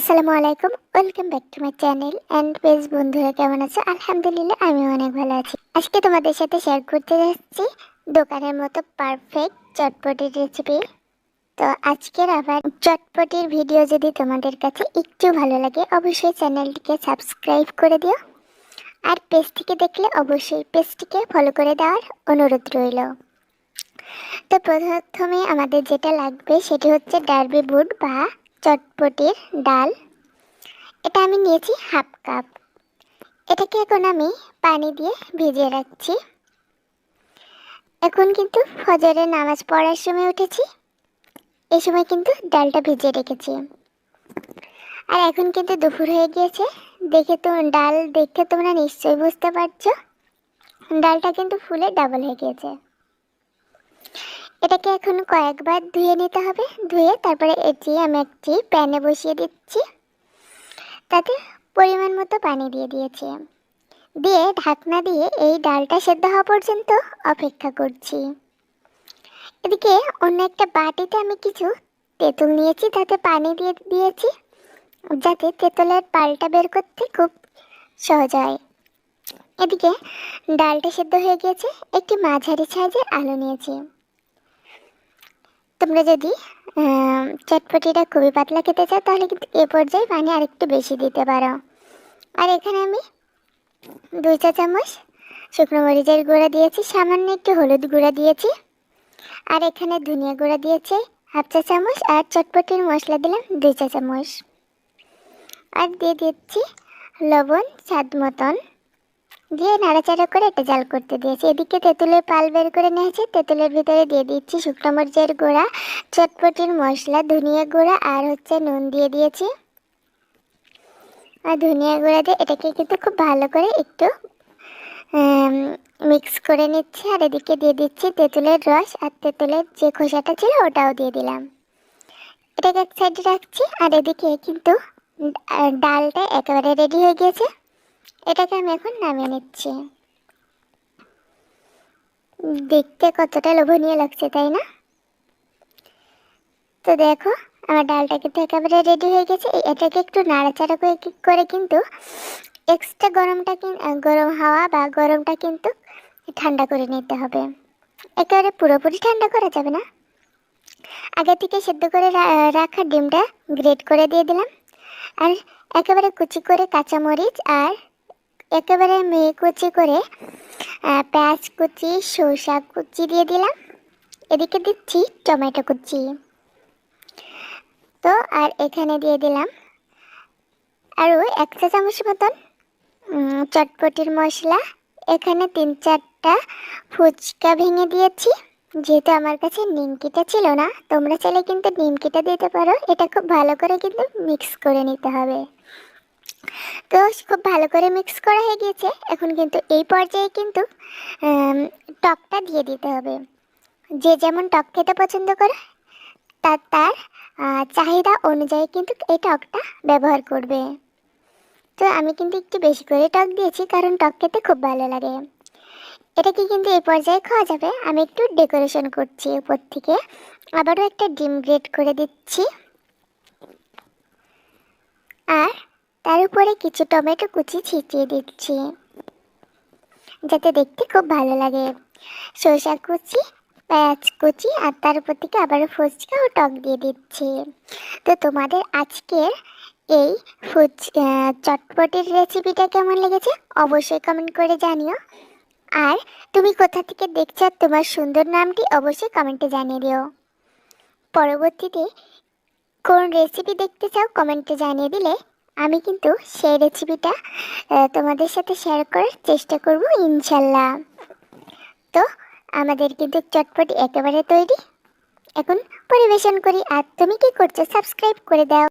আসসালামু আলাইকুম welcome back to my channel and page বন্ধুরা কেমন আছো? আলহামদুলিল্লাহ আমি অনেক ভালো আছি। আজকে তোমাদের সাথে শেয়ার করতে যাচ্ছি দোকানের মতো পারফেক্ট চটপটির রেসিপি তো আজকের আবার চটপটির ভিডিও যদি তোমাদের কাছে একটু ভালো লাগে, অবশ্যই চ্যানেলটিকে সাবস্ক্রাইব করে দিও। আর পেজটিকে দেখলে অবশ্যই পেজটিকে ফলো করে দেওয়ার অনুরোধ রইল। তো প্রথমে আমাদের যেটা লাগবে সেটি হচ্ছে ডার্বি বুট বা চটপটির ডাল। এটা আমি নিয়েছি হাফ কাপ। এটাকে এখন আমি পানি দিয়ে ভিজিয়ে রাখছি। এখন কিন্তু ফজরের নামাজ পড়ার সময় উঠেছি। এই সময় কিন্তু ডালটা ভিজিয়ে রেখেছি। আর এখন কিন্তু দুপুর হয়ে গিয়েছে। দেখে তো, ডাল দেখে তোমরা নিশ্চয়ই বুঝতে পারছ। ডালটা কিন্তু ফুলে ডাবল হয়ে গিয়েছে। এটাকে এখন কয়েকবার ধুয়ে নিতে হবে। ধুয়ে তারপরে এটি আমি একটি প্যানে বসিয়ে দিচ্ছি। তাতে পরিমাণ মতো পানি দিয়ে দিয়েছি। দিয়ে ঢাকনা দিয়ে এই ডালটা সেদ্ধ হওয়া পর্যন্ত অপেক্ষা করছি। এদিকে অন্য একটা বাটিতে আমি কিছু তেঁতুল নিয়েছি, তাতে পানি দিয়ে দিয়েছি, যাতে তেঁতুলের পালটা বের করতে খুব সহজ হয়। এদিকে ডালটা সেদ্ধ হয়ে গিয়েছে, একটি মাঝারি সাইজের আলু নিয়েছি। তোমরা যদি চটপটিটা খুবই পাতলা খেতে চাও, তাহলে কিন্তু এ পর্যায়ে পানি আরেকটু বেশি দিতে পারো। আর এখানে আমি দুই চা চামচ শুকনো মরিচের গুঁড়া দিয়েছি, সামান্য একটু হলুদ গুঁড়া দিয়েছি। আর এখানে ধনিয়া গুঁড়া দিয়েছি, হাফ চা চামচ, আর চটপটির মশলা দিলাম দুই চা চামচ। আর দিয়ে দিচ্ছি লবণ স্বাদ মতন। দিয়ে নাড়াচাড়া করে এটা জাল করতে দিয়েছি। এদিকে তেঁতুলের পাল বের করে নিয়েছি। তেঁতুলের ভিতরে দিয়ে দিচ্ছি শুকনো মরিচের গুঁড়া, চটপটির মশলা, ধনিয়া গুঁড়া আর হচ্ছে নুন দিয়ে দিয়েছি। আর ধনিয়া গুঁড়া দিয়ে এটাকে কিন্তু খুব ভালো করে একটু মিক্স করে নিচ্ছি। আর এদিকে দিয়ে দিচ্ছি তেঁতুলের রস আর তেঁতুলের যে খোসাটা ছিল ওটাও দিয়ে দিলাম। এটাকে এক সাইডে রাখছি। আর এদিকে কিন্তু ডালটা একেবারে রেডি হয়ে গিয়েছে এটাকে আমি এখন নামিয়ে নিচ্ছি। দেখতে কতটা লোভনীয় লাগছে, তাই না? তো দেখো, আমার ডালটা কিন্তু একেবারে রেডি হয়ে গেছে। এটাকে একটু নাড়াচাড়া করে করে কিন্তু এক্সট্রা গরমটা গরম হাওয়া বা গরমটা কিন্তু ঠান্ডা করে নিতে হবে। একেবারে পুরোপুরি ঠান্ডা করা যাবে না। আগে থেকে সেদ্ধ করে রাখা ডিমটা গ্রেট করে দিয়ে দিলাম। আর একেবারে কুচি করে কাঁচামরিচ আর একেবারে মেয়ে কুচি করে পেঁয়াজ কুচি, সরষা কুচি দিয়ে দিলাম। এদিকে দিচ্ছি টমেটো কুচি। তো, আর এখানে দিয়ে দিলাম আরও এক চা চামচ মতন চটপটির মশলা। এখানে তিন চারটা ফুচকা ভেঙে দিয়েছি। যেহেতু আমার কাছে নিমকিটা ছিল না, তোমরা চাইলে কিন্তু নিমকিটা দিতে পারো। এটা খুব ভালো করে কিন্তু মিক্স করে নিতে হবে। তো খুব ভালো করে মিক্স করা হয়ে গিয়েছে। এখন কিন্তু এই পর্যায়ে কিন্তু টকটা দিয়ে দিতে হবে। যে যেমন টক খেতে পছন্দ করে তার তার চাহিদা অনুযায়ী কিন্তু এই টকটা ব্যবহার করবে। তো আমি কিন্তু একটু বেশি করে টক দিয়েছি, কারণ টক খেতে খুব ভালো লাগে। এটাকে কিন্তু এই পর্যায়ে খাওয়া যাবে? আমি একটু ডেকোরেশন করছি উপর থেকে। আবারও একটা ডিম গ্রেট করে দিচ্ছি। আর তার উপরে কিছু টমেটো কুচি ছিটিয়ে দিচ্ছি। যাতে দেখতে খুব ভালো লাগে। সরষা কুচি, পেঁয়াজ কুচি আর তার উপর থেকে আবারও ফুচকা ও টক দিয়ে দিচ্ছি। তো তোমাদের আজকের এই ফুচ চটপটির রেসিপিটা কেমন লেগেছে অবশ্যই কমেন্ট করে জানিও। আর তুমি কোথা থেকে দেখছ তোমার সুন্দর নামটি অবশ্যই কমেন্টে জানিয়ে দিও। পরবর্তীতে কোন রেসিপি দেখতে চাও কমেন্টে জানিয়ে দিলে আমি কিন্তু সেই রেসিপিটা তোমাদের সাথে শেয়ার করার চেষ্টা করব, ইনশাল্লাহ। তো, আমাদের কিন্তু চটপটি একেবারে তৈরি। এখন পরিবেশন করি। আর তুমি কি করছ? সাবস্ক্রাইব করে দাও।